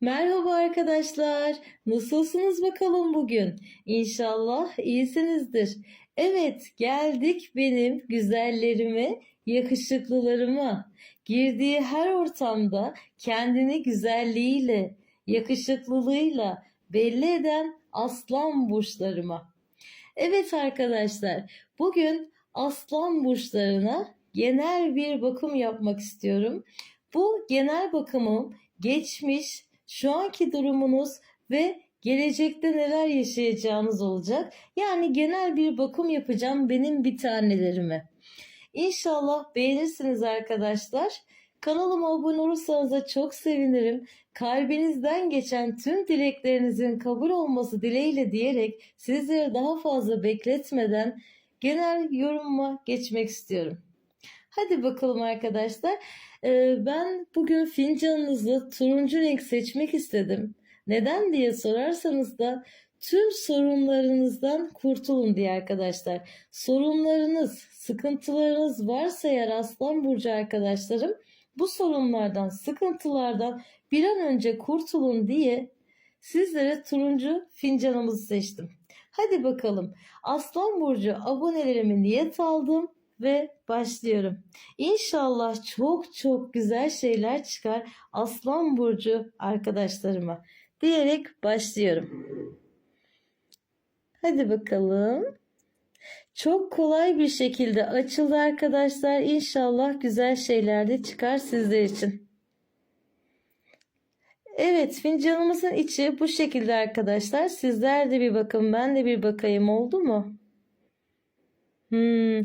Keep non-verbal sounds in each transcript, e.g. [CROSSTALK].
Merhaba arkadaşlar. Nasılsınız bakalım bugün? İnşallah iyisinizdir. Evet, geldik benim güzellerime, yakışıklılarıma. Girdiği her ortamda kendini güzelliğiyle, yakışıklılığıyla belli eden aslan burçlarıma. Evet arkadaşlar, bugün aslan burçlarına genel bir bakım yapmak istiyorum. Bu genel bakımım geçmiş, şu anki durumunuz ve gelecekte neler yaşayacağınız olacak. Yani genel bir bakım yapacağım benim bir tanelerime. İnşallah beğenirsiniz arkadaşlar. Kanalıma abone olursanız da çok sevinirim. Kalbinizden geçen tüm dileklerinizin kabul olması dileğiyle diyerek sizleri daha fazla bekletmeden genel yorumuma geçmek istiyorum. Hadi bakalım arkadaşlar. Ee, ben bugün fincanınızı turuncu renk seçmek istedim. Neden diye sorarsanız da tüm sorunlarınızdan kurtulun diye arkadaşlar. Sorunlarınız, sıkıntılarınız varsa eğer Aslan Burcu arkadaşlarım bu sorunlardan, sıkıntılardan bir an önce kurtulun diye sizlere turuncu fincanımızı seçtim. Hadi bakalım. Aslan Burcu abonelerimi niyet aldım ve başlıyorum. İnşallah çok çok güzel şeyler çıkar Aslan Burcu arkadaşlarıma diyerek başlıyorum. Hadi bakalım. Çok kolay bir şekilde açıldı arkadaşlar. İnşallah güzel şeyler de çıkar sizler için. Evet fincanımızın içi bu şekilde arkadaşlar. Sizler de bir bakın ben de bir bakayım oldu mu? Hmm.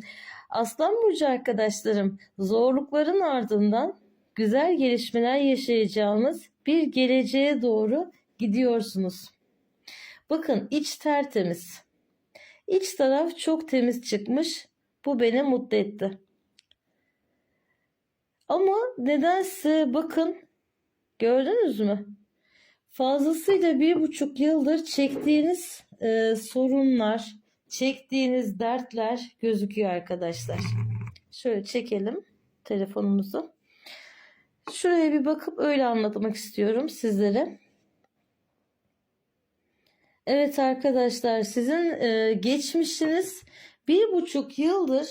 Aslan Burcu arkadaşlarım zorlukların ardından güzel gelişmeler yaşayacağımız bir geleceğe doğru gidiyorsunuz. Bakın iç tertemiz. İç taraf çok temiz çıkmış. Bu beni mutlu etti. Ama nedense bakın gördünüz mü? Fazlasıyla bir buçuk yıldır çektiğiniz e, sorunlar, çektiğiniz dertler gözüküyor arkadaşlar. Şöyle çekelim telefonumuzu. Şuraya bir bakıp öyle anlatmak istiyorum sizlere. Evet arkadaşlar sizin e, geçmişiniz bir buçuk yıldır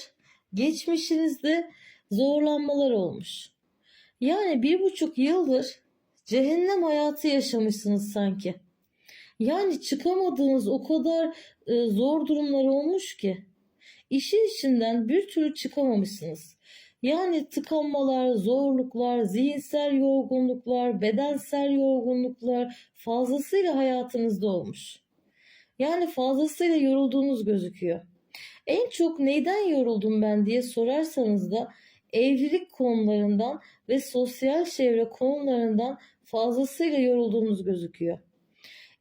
geçmişinizde zorlanmalar olmuş. Yani bir buçuk yıldır cehennem hayatı yaşamışsınız sanki. Yani çıkamadığınız o kadar e, zor durumlar olmuş ki işin içinden bir türlü çıkamamışsınız. Yani tıkanmalar, zorluklar, zihinsel yorgunluklar, bedensel yorgunluklar fazlasıyla hayatınızda olmuş. Yani fazlasıyla yorulduğunuz gözüküyor. En çok neyden yoruldum ben diye sorarsanız da evlilik konularından ve sosyal çevre konularından fazlasıyla yorulduğunuz gözüküyor.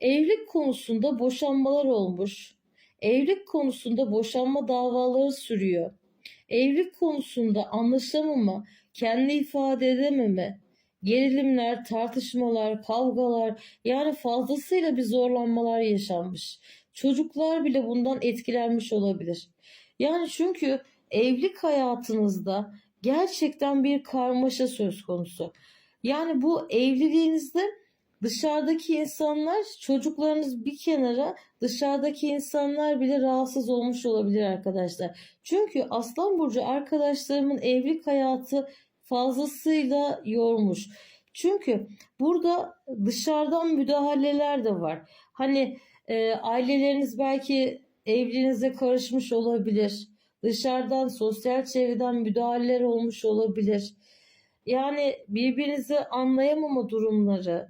Evlilik konusunda boşanmalar olmuş. Evlilik konusunda boşanma davaları sürüyor. Evlilik konusunda anlaşamama, kendi ifade edememe, gerilimler, tartışmalar, kavgalar yani fazlasıyla bir zorlanmalar yaşanmış. Çocuklar bile bundan etkilenmiş olabilir. Yani çünkü evlilik hayatınızda gerçekten bir karmaşa söz konusu. Yani bu evliliğinizde dışarıdaki insanlar, çocuklarınız bir kenara, dışarıdaki insanlar bile rahatsız olmuş olabilir arkadaşlar. Çünkü Aslan Burcu arkadaşlarımın evlilik hayatı fazlasıyla yormuş. Çünkü burada dışarıdan müdahaleler de var. Hani e, aileleriniz belki evliliğinize karışmış olabilir. Dışarıdan sosyal çevreden müdahaleler olmuş olabilir. Yani birbirinizi anlayamama durumları,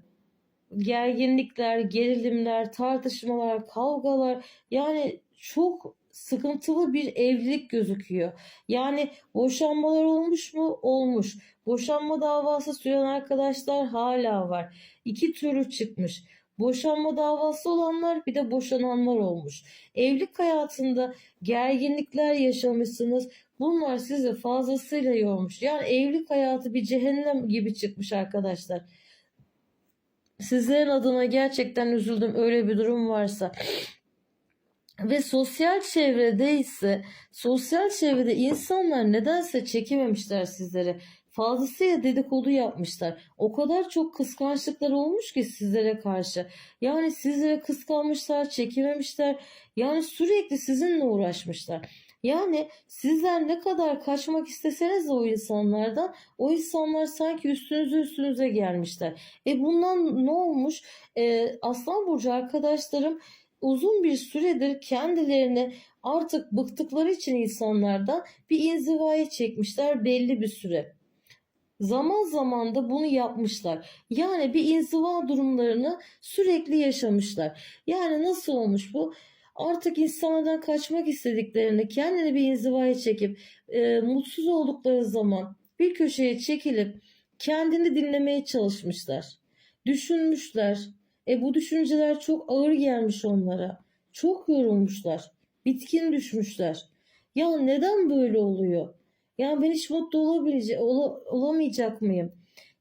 gerginlikler, gerilimler, tartışmalar, kavgalar yani çok sıkıntılı bir evlilik gözüküyor. Yani boşanmalar olmuş mu? Olmuş. Boşanma davası süren arkadaşlar hala var. İki türü çıkmış. Boşanma davası olanlar bir de boşananlar olmuş. Evlilik hayatında gerginlikler yaşamışsınız. Bunlar sizi fazlasıyla yormuş. Yani evlilik hayatı bir cehennem gibi çıkmış arkadaşlar. Sizlerin adına gerçekten üzüldüm öyle bir durum varsa. Ve sosyal çevrede ise sosyal çevrede insanlar nedense çekememişler sizleri. fazlasıyla dedikodu yapmışlar. O kadar çok kıskançlıklar olmuş ki sizlere karşı. Yani sizlere kıskanmışlar, çekememişler. Yani sürekli sizinle uğraşmışlar. Yani sizler ne kadar kaçmak isteseniz de o insanlardan o insanlar sanki üstünüze üstünüze gelmişler. E bundan ne olmuş? E, Aslan Burcu arkadaşlarım uzun bir süredir kendilerini artık bıktıkları için insanlardan bir inzivaya çekmişler belli bir süre. Zaman zaman da bunu yapmışlar. Yani bir inziva durumlarını sürekli yaşamışlar. Yani nasıl olmuş bu? Artık insanlardan kaçmak istediklerini kendini bir inzivaya çekip e, mutsuz oldukları zaman bir köşeye çekilip kendini dinlemeye çalışmışlar. Düşünmüşler. E bu düşünceler çok ağır gelmiş onlara. Çok yorulmuşlar. Bitkin düşmüşler. Ya neden böyle oluyor? Ya ben hiç mutlu olabilecek, ola- olamayacak mıyım?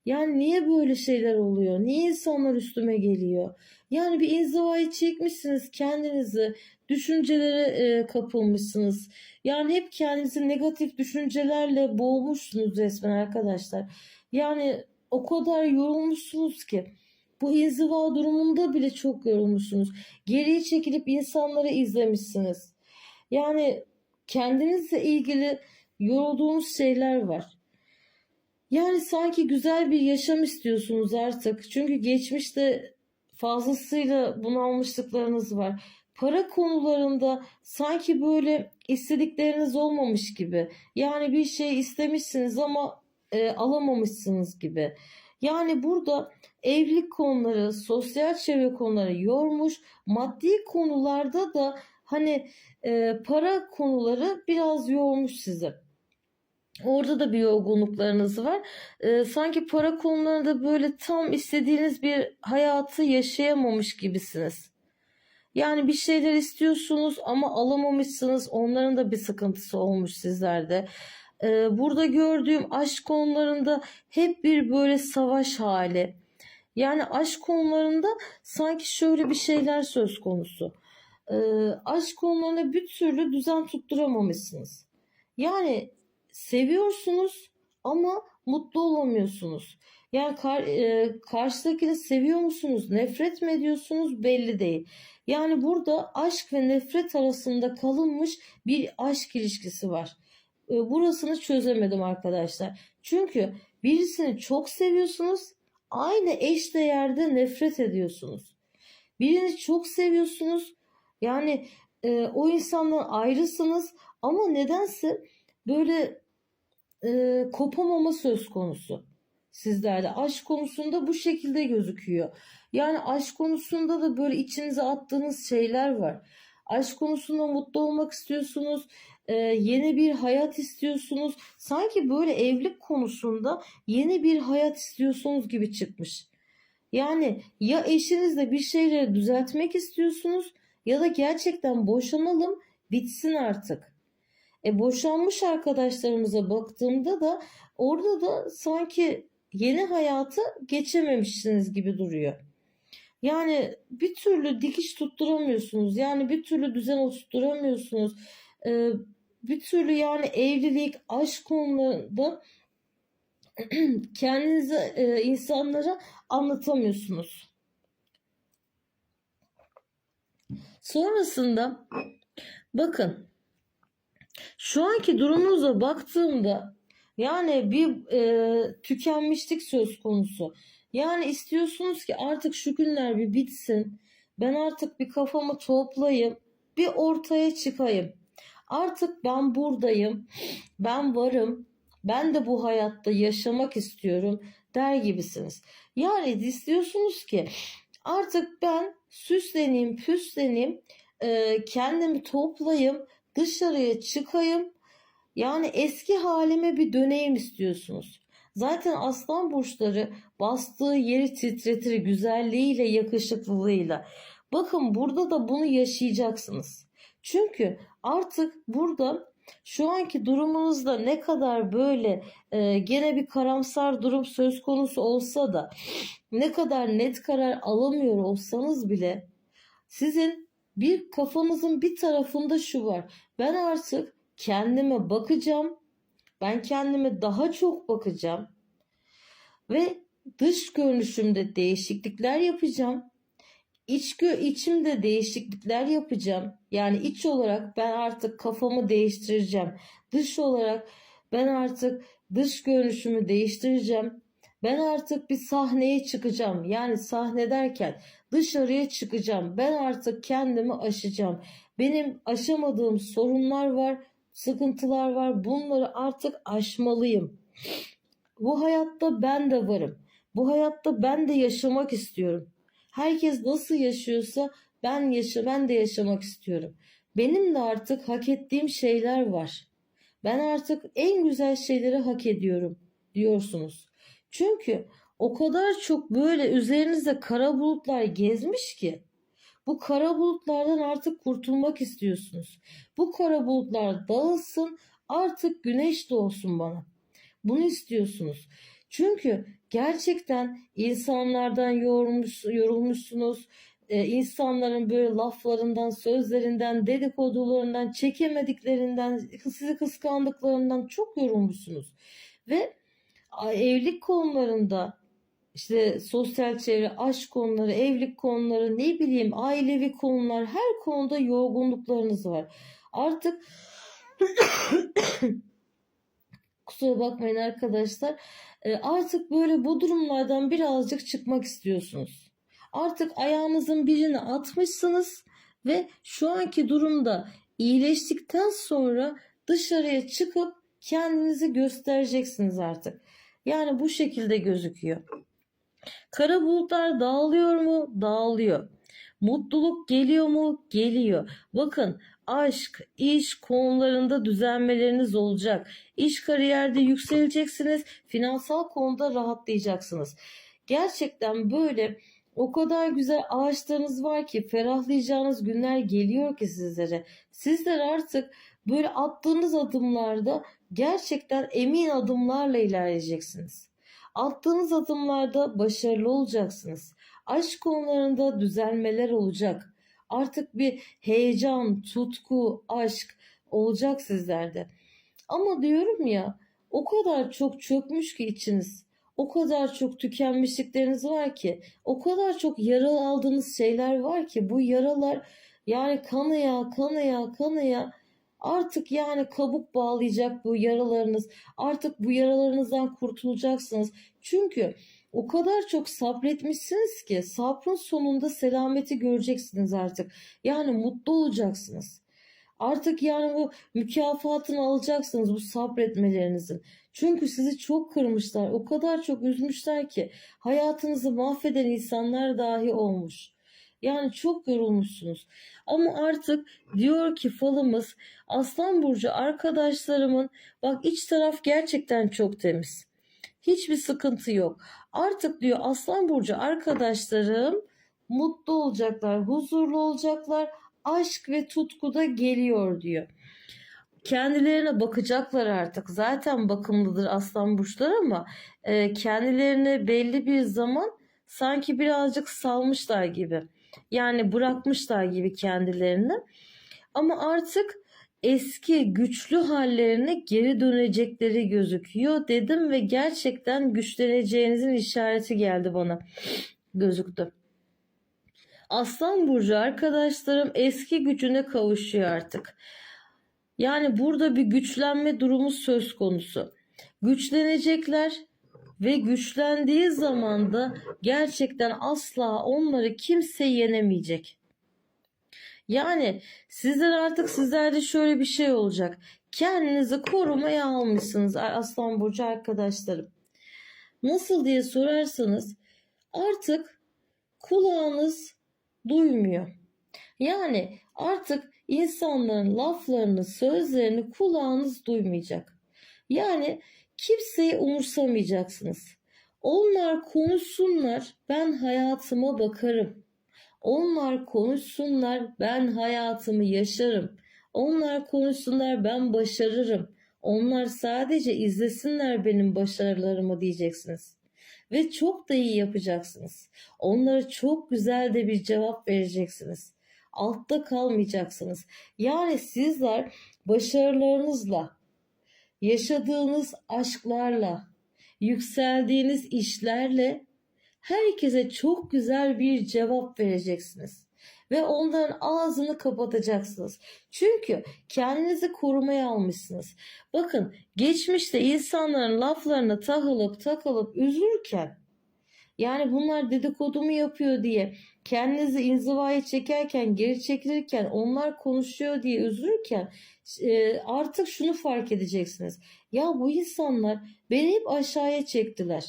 Yani niye böyle şeyler oluyor? Niye insanlar üstüme geliyor? Yani bir inzivayı çekmişsiniz kendinizi, düşüncelere e, kapılmışsınız. Yani hep kendinizi negatif düşüncelerle boğmuşsunuz resmen arkadaşlar. Yani o kadar yorulmuşsunuz ki. Bu inziva durumunda bile çok yorulmuşsunuz. Geriye çekilip insanları izlemişsiniz. Yani kendinizle ilgili yorulduğunuz şeyler var. Yani sanki güzel bir yaşam istiyorsunuz artık. Çünkü geçmişte fazlasıyla bunalmışlıklarınız var. Para konularında sanki böyle istedikleriniz olmamış gibi. Yani bir şey istemişsiniz ama e, alamamışsınız gibi. Yani burada evlilik konuları, sosyal çevre konuları yormuş. Maddi konularda da hani e, para konuları biraz yormuş sizi. Orada da bir yorgunluklarınız var. Ee, sanki para konularında böyle tam istediğiniz bir hayatı yaşayamamış gibisiniz. Yani bir şeyler istiyorsunuz ama alamamışsınız. Onların da bir sıkıntısı olmuş sizlerde. Ee, burada gördüğüm aşk konularında hep bir böyle savaş hali. Yani aşk konularında sanki şöyle bir şeyler söz konusu. Ee, aşk konularında bir türlü düzen tutturamamışsınız. Yani seviyorsunuz ama mutlu olamıyorsunuz. Yani kar, e, karşıdakini seviyor musunuz, nefret mi ediyorsunuz belli değil. Yani burada aşk ve nefret arasında kalınmış bir aşk ilişkisi var. E, burasını çözemedim arkadaşlar. Çünkü birisini çok seviyorsunuz, aynı eş değerde nefret ediyorsunuz. Birini çok seviyorsunuz, yani e, o insandan ayrısınız ama nedense böyle e, kopamama söz konusu sizlerde. Aşk konusunda bu şekilde gözüküyor. Yani aşk konusunda da böyle içinize attığınız şeyler var. Aşk konusunda mutlu olmak istiyorsunuz. e, yeni bir hayat istiyorsunuz. Sanki böyle evlilik konusunda yeni bir hayat istiyorsunuz gibi çıkmış. Yani ya eşinizle bir şeyleri düzeltmek istiyorsunuz ya da gerçekten boşanalım bitsin artık. E boşanmış arkadaşlarımıza baktığımda da orada da sanki yeni hayatı geçememişsiniz gibi duruyor. Yani bir türlü dikiş tutturamıyorsunuz. Yani bir türlü düzen oturtturamıyorsunuz. E, bir türlü yani evlilik, aşk konularında [CLEARS THROAT] kendinizi e, insanlara anlatamıyorsunuz. Sonrasında bakın şu anki durumunuza baktığımda yani bir e, tükenmişlik söz konusu. Yani istiyorsunuz ki artık şu günler bir bitsin. Ben artık bir kafamı toplayayım. Bir ortaya çıkayım. Artık ben buradayım. Ben varım. Ben de bu hayatta yaşamak istiyorum der gibisiniz. Yani istiyorsunuz ki artık ben süsleneyim, püsleneyim, e, kendimi toplayayım, dışarıya çıkayım. Yani eski halime bir döneyim istiyorsunuz. Zaten aslan burçları bastığı yeri titretir güzelliğiyle, yakışıklılığıyla. Bakın burada da bunu yaşayacaksınız. Çünkü artık burada şu anki durumunuzda ne kadar böyle e, gene bir karamsar durum söz konusu olsa da ne kadar net karar alamıyor olsanız bile sizin bir kafanızın bir tarafında şu var. Ben artık kendime bakacağım. Ben kendime daha çok bakacağım ve dış görünüşümde değişiklikler yapacağım. İç içimde değişiklikler yapacağım. Yani iç olarak ben artık kafamı değiştireceğim. Dış olarak ben artık dış görünüşümü değiştireceğim. Ben artık bir sahneye çıkacağım. Yani sahne derken dışarıya çıkacağım. Ben artık kendimi aşacağım. Benim aşamadığım sorunlar var, sıkıntılar var. Bunları artık aşmalıyım. Bu hayatta ben de varım. Bu hayatta ben de yaşamak istiyorum. Herkes nasıl yaşıyorsa ben yaşa ben de yaşamak istiyorum. Benim de artık hak ettiğim şeyler var. Ben artık en güzel şeyleri hak ediyorum diyorsunuz. Çünkü o kadar çok böyle üzerinizde kara bulutlar gezmiş ki bu kara bulutlardan artık kurtulmak istiyorsunuz. Bu kara bulutlar dağılsın artık güneş doğsun bana. Bunu istiyorsunuz. Çünkü gerçekten insanlardan yorulmuş, yorulmuşsunuz. Ee, insanların böyle laflarından, sözlerinden, dedikodularından, çekemediklerinden, sizi kıskandıklarından çok yorulmuşsunuz. Ve evlilik konularında işte sosyal çevre, aşk konuları, evlilik konuları, ne bileyim ailevi konular her konuda yorgunluklarınız var. Artık [COUGHS] kusura bakmayın arkadaşlar. E, artık böyle bu durumlardan birazcık çıkmak istiyorsunuz. Artık ayağınızın birini atmışsınız ve şu anki durumda iyileştikten sonra dışarıya çıkıp kendinizi göstereceksiniz artık. Yani bu şekilde gözüküyor. Kara bulutlar dağılıyor mu? Dağılıyor. Mutluluk geliyor mu? Geliyor. Bakın aşk, iş konularında düzelmeleriniz olacak. İş kariyerde yükseleceksiniz. Finansal konuda rahatlayacaksınız. Gerçekten böyle o kadar güzel ağaçlarınız var ki ferahlayacağınız günler geliyor ki sizlere. Sizler artık böyle attığınız adımlarda gerçekten emin adımlarla ilerleyeceksiniz. Attığınız adımlarda başarılı olacaksınız. Aşk konularında düzelmeler olacak. Artık bir heyecan, tutku, aşk olacak sizlerde. Ama diyorum ya o kadar çok çökmüş ki içiniz. O kadar çok tükenmişlikleriniz var ki, o kadar çok yara aldığınız şeyler var ki bu yaralar yani kanaya, kanaya, kanaya artık yani kabuk bağlayacak bu yaralarınız. Artık bu yaralarınızdan kurtulacaksınız. Çünkü o kadar çok sabretmişsiniz ki sabrın sonunda selameti göreceksiniz artık. Yani mutlu olacaksınız. Artık yani bu mükafatını alacaksınız bu sabretmelerinizin. Çünkü sizi çok kırmışlar, o kadar çok üzmüşler ki hayatınızı mahveden insanlar dahi olmuş. Yani çok yorulmuşsunuz. Ama artık diyor ki falımız Aslan Burcu arkadaşlarımın bak iç taraf gerçekten çok temiz. Hiçbir sıkıntı yok. Artık diyor Aslan Burcu arkadaşlarım mutlu olacaklar, huzurlu olacaklar. Aşk ve tutku da geliyor diyor. Kendilerine bakacaklar artık. Zaten bakımlıdır aslan burçlar ama e, kendilerine belli bir zaman sanki birazcık salmışlar gibi. Yani bırakmışlar gibi kendilerini. Ama artık eski güçlü hallerine geri dönecekleri gözüküyor dedim ve gerçekten güçleneceğinizin işareti geldi bana gözüktü. Aslan burcu arkadaşlarım eski gücüne kavuşuyor artık. Yani burada bir güçlenme durumu söz konusu. Güçlenecekler ve güçlendiği zaman da gerçekten asla onları kimse yenemeyecek. Yani sizler artık sizlerde şöyle bir şey olacak. Kendinizi korumaya almışsınız Aslan Burcu arkadaşlarım. Nasıl diye sorarsanız artık kulağınız duymuyor. Yani artık insanların laflarını, sözlerini kulağınız duymayacak. Yani kimseyi umursamayacaksınız. Onlar konuşsunlar, ben hayatıma bakarım. Onlar konuşsunlar, ben hayatımı yaşarım. Onlar konuşsunlar, ben başarırım. Onlar sadece izlesinler benim başarılarımı diyeceksiniz. Ve çok da iyi yapacaksınız. Onlara çok güzel de bir cevap vereceksiniz. Altta kalmayacaksınız. Yani sizler başarılarınızla yaşadığınız aşklarla, yükseldiğiniz işlerle herkese çok güzel bir cevap vereceksiniz. Ve onların ağzını kapatacaksınız. Çünkü kendinizi korumaya almışsınız. Bakın geçmişte insanların laflarına takılıp takılıp üzülürken yani bunlar dedikodumu yapıyor diye kendinizi inzivaya çekerken geri çekilirken onlar konuşuyor diye üzülürken e, artık şunu fark edeceksiniz. Ya bu insanlar beni hep aşağıya çektiler.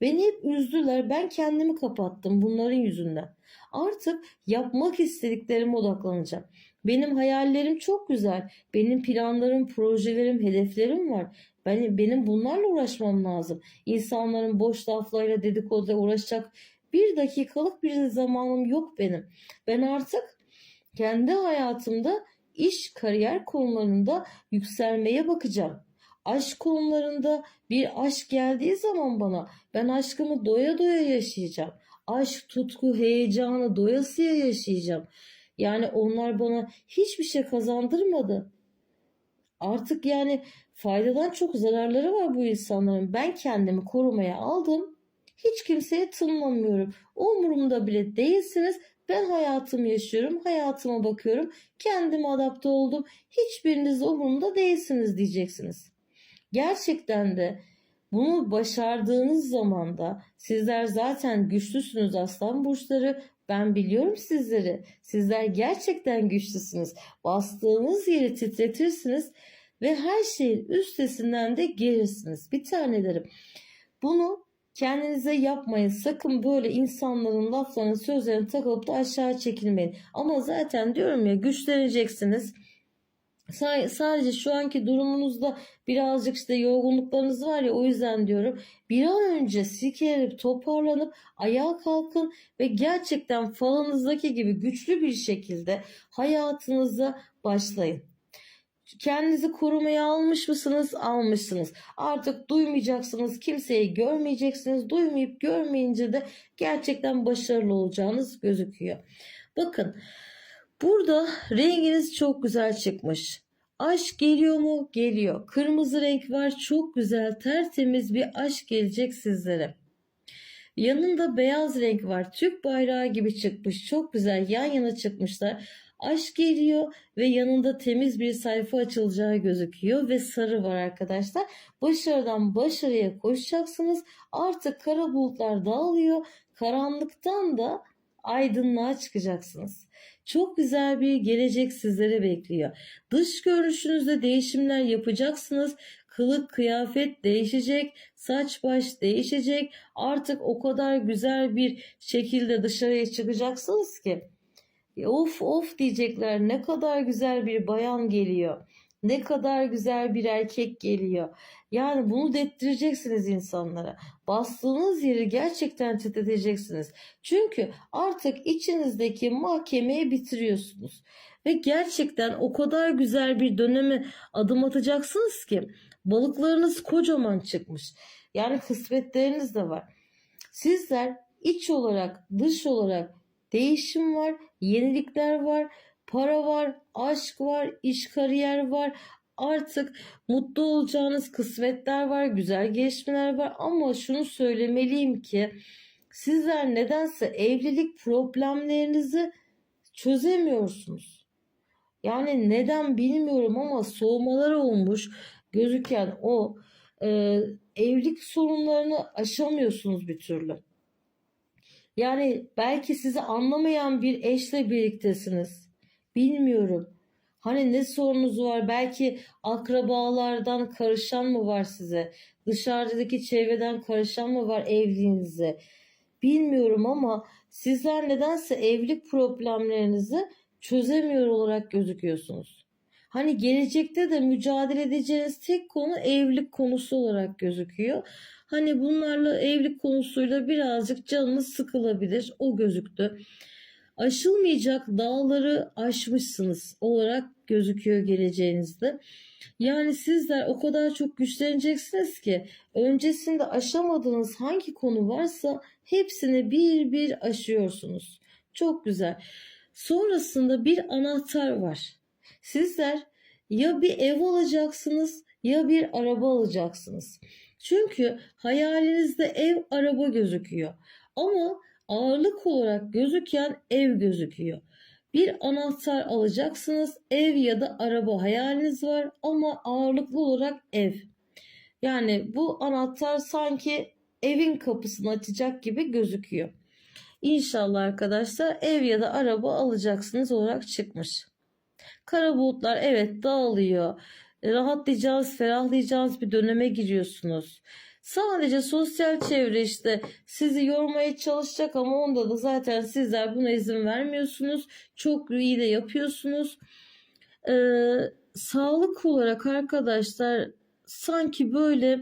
Beni hep üzdüler. Ben kendimi kapattım bunların yüzünden. Artık yapmak istediklerime odaklanacağım. Benim hayallerim çok güzel. Benim planlarım, projelerim, hedeflerim var. Ben, benim bunlarla uğraşmam lazım. İnsanların boş laflarıyla dedikoduyla uğraşacak bir dakikalık bir zamanım yok benim. Ben artık kendi hayatımda iş, kariyer konularında yükselmeye bakacağım. Aşk konularında bir aşk geldiği zaman bana ben aşkımı doya doya yaşayacağım. Aşk, tutku, heyecanı doyasıya yaşayacağım. Yani onlar bana hiçbir şey kazandırmadı. Artık yani faydadan çok zararları var bu insanların. Ben kendimi korumaya aldım. Hiç kimseye tınlamıyorum. Umurumda bile değilsiniz. Ben hayatımı yaşıyorum, hayatıma bakıyorum. Kendime adapte oldum. Hiçbiriniz umurumda değilsiniz diyeceksiniz. Gerçekten de bunu başardığınız zaman da sizler zaten güçlüsünüz aslan burçları. Ben biliyorum sizleri. Sizler gerçekten güçlüsünüz. Bastığınız yeri titretirsiniz ve her şeyin üstesinden de gelirsiniz. Bir tanelerim. Bunu kendinize yapmayın. Sakın böyle insanların laflarına, sözlerine takılıp da aşağı çekilmeyin. Ama zaten diyorum ya güçleneceksiniz. Sadece şu anki durumunuzda birazcık işte yorgunluklarınız var ya o yüzden diyorum. Bir an önce silkelenip toparlanıp ayağa kalkın ve gerçekten falınızdaki gibi güçlü bir şekilde hayatınıza başlayın. Kendinizi korumaya almış mısınız? Almışsınız. Artık duymayacaksınız, kimseyi görmeyeceksiniz. Duymayıp görmeyince de gerçekten başarılı olacağınız gözüküyor. Bakın Burada renginiz çok güzel çıkmış. Aşk geliyor mu? Geliyor. Kırmızı renk var. Çok güzel, tertemiz bir aşk gelecek sizlere. Yanında beyaz renk var. Türk bayrağı gibi çıkmış. Çok güzel yan yana çıkmışlar. Aşk geliyor ve yanında temiz bir sayfa açılacağı gözüküyor ve sarı var arkadaşlar. Başarıdan başarıya koşacaksınız. Artık kara bulutlar dağılıyor. Karanlıktan da aydınlığa çıkacaksınız. Çok güzel bir gelecek sizlere bekliyor. Dış görünüşünüzde değişimler yapacaksınız. Kılık kıyafet değişecek, saç baş değişecek. Artık o kadar güzel bir şekilde dışarıya çıkacaksınız ki. Of of diyecekler ne kadar güzel bir bayan geliyor. Ne kadar güzel bir erkek geliyor. Yani bunu dettireceksiniz insanlara. Bastığınız yeri gerçekten titreteceksiniz. Çünkü artık içinizdeki mahkemeyi bitiriyorsunuz. Ve gerçekten o kadar güzel bir döneme adım atacaksınız ki balıklarınız kocaman çıkmış. Yani kısmetleriniz de var. Sizler iç olarak, dış olarak değişim var, yenilikler var, para var, aşk var, iş kariyer var. Artık mutlu olacağınız kısmetler var, güzel gelişmeler var ama şunu söylemeliyim ki sizler nedense evlilik problemlerinizi çözemiyorsunuz. Yani neden bilmiyorum ama soğumalar olmuş gözüken o e, evlilik sorunlarını aşamıyorsunuz bir türlü. Yani belki sizi anlamayan bir eşle birliktesiniz. Bilmiyorum. Hani ne sorunuz var? Belki akrabalardan karışan mı var size? Dışarıdaki çevreden karışan mı var evliliğinize? Bilmiyorum ama sizler nedense evlilik problemlerinizi çözemiyor olarak gözüküyorsunuz. Hani gelecekte de mücadele edeceğiniz tek konu evlilik konusu olarak gözüküyor. Hani bunlarla evlilik konusuyla birazcık canınız sıkılabilir. O gözüktü aşılmayacak dağları aşmışsınız olarak gözüküyor geleceğinizde. Yani sizler o kadar çok güçleneceksiniz ki öncesinde aşamadığınız hangi konu varsa hepsini bir bir aşıyorsunuz. Çok güzel. Sonrasında bir anahtar var. Sizler ya bir ev alacaksınız ya bir araba alacaksınız. Çünkü hayalinizde ev, araba gözüküyor. Ama ağırlık olarak gözüken ev gözüküyor. Bir anahtar alacaksınız. Ev ya da araba hayaliniz var ama ağırlıklı olarak ev. Yani bu anahtar sanki evin kapısını açacak gibi gözüküyor. İnşallah arkadaşlar ev ya da araba alacaksınız olarak çıkmış. Kara bulutlar evet dağılıyor. Rahatlayacağınız, ferahlayacağınız bir döneme giriyorsunuz. Sadece sosyal çevre işte sizi yormaya çalışacak ama onda da zaten sizler buna izin vermiyorsunuz. Çok iyi de yapıyorsunuz. Ee, sağlık olarak arkadaşlar sanki böyle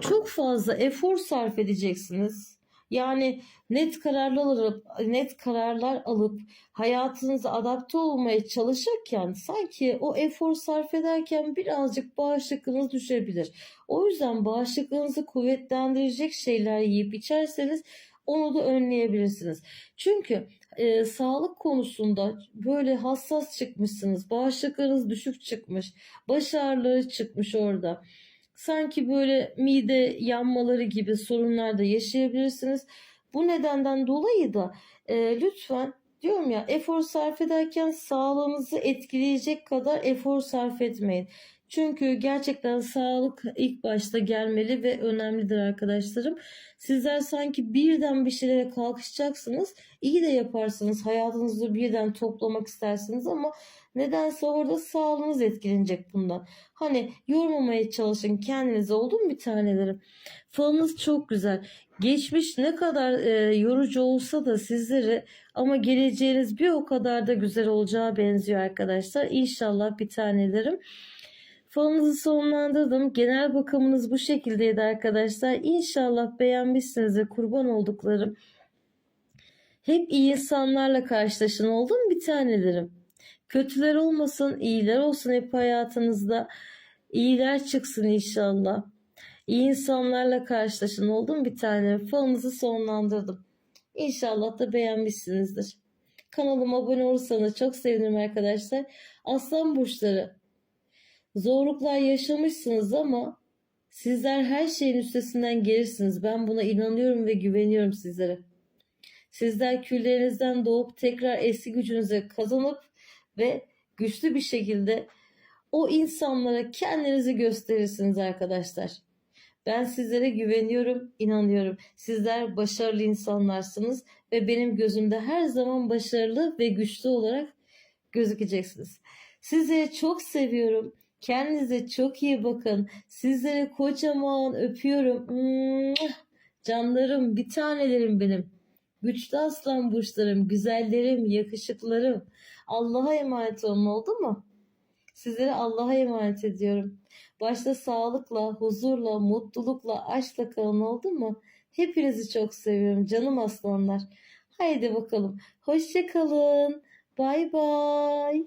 çok fazla efor sarf edeceksiniz. Yani net kararlar alıp net kararlar alıp hayatınıza adapte olmaya çalışırken sanki o efor sarf ederken birazcık bağışıklığınız düşebilir. O yüzden bağışıklığınızı kuvvetlendirecek şeyler yiyip içerseniz onu da önleyebilirsiniz. Çünkü e, sağlık konusunda böyle hassas çıkmışsınız. Bağışıklığınız düşük çıkmış. Baş ağrıları çıkmış orada. Sanki böyle mide yanmaları gibi sorunlar da yaşayabilirsiniz. Bu nedenden dolayı da e, lütfen diyorum ya efor sarf ederken sağlığınızı etkileyecek kadar efor sarf etmeyin. Çünkü gerçekten sağlık ilk başta gelmeli ve önemlidir arkadaşlarım. Sizler sanki birden bir şeylere kalkışacaksınız. İyi de yaparsınız. Hayatınızı birden toplamak istersiniz ama nedense orada sağlığınız etkilenecek bundan. Hani yormamaya çalışın kendinize oldu bir tanelerim? Falınız çok güzel. Geçmiş ne kadar e, yorucu olsa da sizleri ama geleceğiniz bir o kadar da güzel olacağı benziyor arkadaşlar. İnşallah bir tanelerim. Falınızı sonlandırdım. Genel bakımınız bu şekildeydi arkadaşlar. İnşallah beğenmişsinizdir kurban olduklarım. Hep iyi insanlarla karşılaşın oldu bir tanelerim? Kötüler olmasın, iyiler olsun hep hayatınızda. İyiler çıksın inşallah. İyi insanlarla karşılaşın oldu bir tane? Falınızı sonlandırdım. İnşallah da beğenmişsinizdir. Kanalıma abone olursanız çok sevinirim arkadaşlar. Aslan burçları zorluklar yaşamışsınız ama sizler her şeyin üstesinden gelirsiniz. Ben buna inanıyorum ve güveniyorum sizlere. Sizler küllerinizden doğup tekrar eski gücünüze kazanıp ve güçlü bir şekilde o insanlara kendinizi gösterirsiniz arkadaşlar. Ben sizlere güveniyorum, inanıyorum. Sizler başarılı insanlarsınız ve benim gözümde her zaman başarılı ve güçlü olarak gözükeceksiniz. Sizleri çok seviyorum. Kendinize çok iyi bakın. Sizlere kocaman öpüyorum. Canlarım, bir tanelerim benim. Güçlü aslan burçlarım, güzellerim, yakışıklarım. Allah'a emanet olun oldu mu? Sizleri Allah'a emanet ediyorum. Başta sağlıkla, huzurla, mutlulukla, aşkla kalın oldu mu? Hepinizi çok seviyorum canım aslanlar. Haydi bakalım. Hoşça kalın. Bay bay.